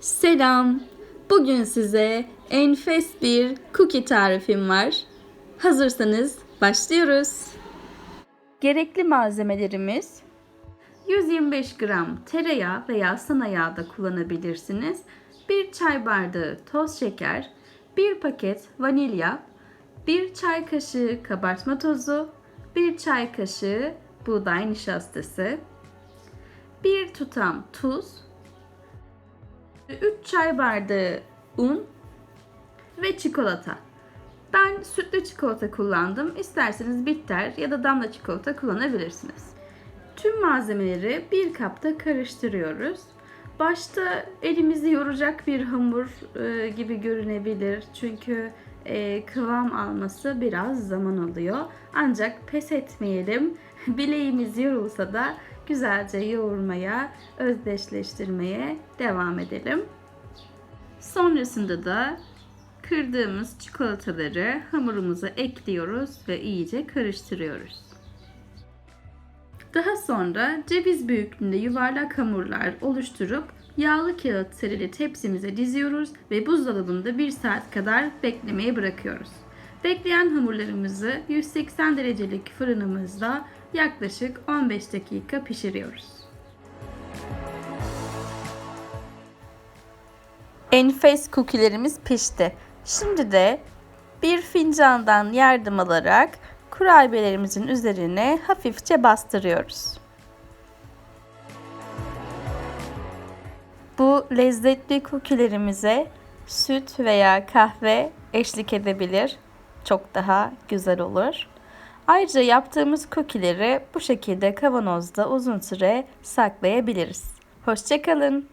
Selam. Bugün size enfes bir cookie tarifim var. Hazırsanız başlıyoruz. Gerekli malzemelerimiz 125 gram tereyağı veya sana yağ da kullanabilirsiniz. 1 çay bardağı toz şeker, 1 paket vanilya, 1 çay kaşığı kabartma tozu, 1 çay kaşığı buğday nişastası, 1 tutam tuz, 3 çay bardağı un ve çikolata. Ben sütlü çikolata kullandım. İsterseniz bitter ya da damla çikolata kullanabilirsiniz. Tüm malzemeleri bir kapta karıştırıyoruz. Başta elimizi yoracak bir hamur e, gibi görünebilir. Çünkü e, kıvam alması biraz zaman alıyor. Ancak pes etmeyelim. Bileğimiz yorulsa da güzelce yoğurmaya, özdeşleştirmeye devam edelim. Sonrasında da kırdığımız çikolataları hamurumuza ekliyoruz ve iyice karıştırıyoruz. Daha sonra ceviz büyüklüğünde yuvarlak hamurlar oluşturup yağlı kağıt serili tepsimize diziyoruz ve buzdolabında 1 saat kadar beklemeye bırakıyoruz. Bekleyen hamurlarımızı 180 derecelik fırınımızda yaklaşık 15 dakika pişiriyoruz. Enfes cookie'lerimiz pişti. Şimdi de bir fincandan yardım alarak kurabiyelerimizin üzerine hafifçe bastırıyoruz. Bu lezzetli cookie'lerimize süt veya kahve eşlik edebilir. Çok daha güzel olur. Ayrıca yaptığımız cookie'leri bu şekilde kavanozda uzun süre saklayabiliriz. Hoşçakalın.